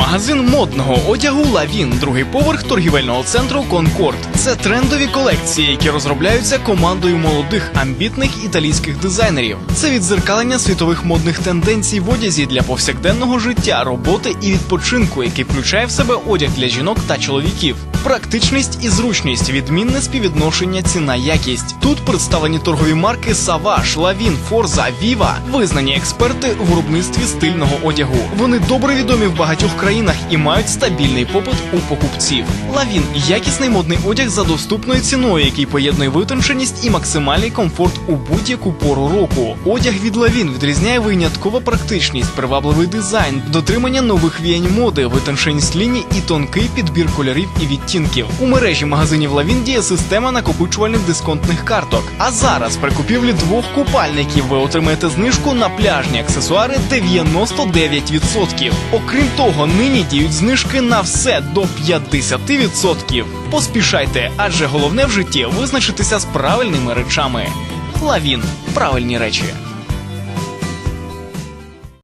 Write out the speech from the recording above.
Магазин модного одягу Лавін, другий поверх торгівельного центру Конкорд. Це трендові колекції, які розробляються командою молодих амбітних італійських дизайнерів. Це відзеркалення світових модних тенденцій в одязі для повсякденного життя, роботи і відпочинку, який включає в себе одяг для жінок та чоловіків. Практичність і зручність, відмінне співвідношення ціна-якість. Тут представлені торгові марки Savage, Lavin, Forza, Viva, визнані експерти в виробництві стильного одягу. Вони добре відомі в багатьох країнах і мають стабільний попит у покупців. Lavin – якісний модний одяг за доступною ціною, який поєднує витонченість і максимальний комфорт у будь-яку пору року. Одяг від Lavin відрізняє виняткова практичність, привабливий дизайн, дотримання нових віянь моди, витонченість ліній і тонкий підбір кольорів і відтінків. У мережі магазинів Lavin діє система накопичувальних дисконтних карток. А зараз при купівлі двох купальників ви отримаєте знижку на пляжні аксесуари 99%. Окрім того, нині діють знижки на все до 50%. Поспішайте, адже головне в житті визначитися з правильними речами. Лавін правильні речі.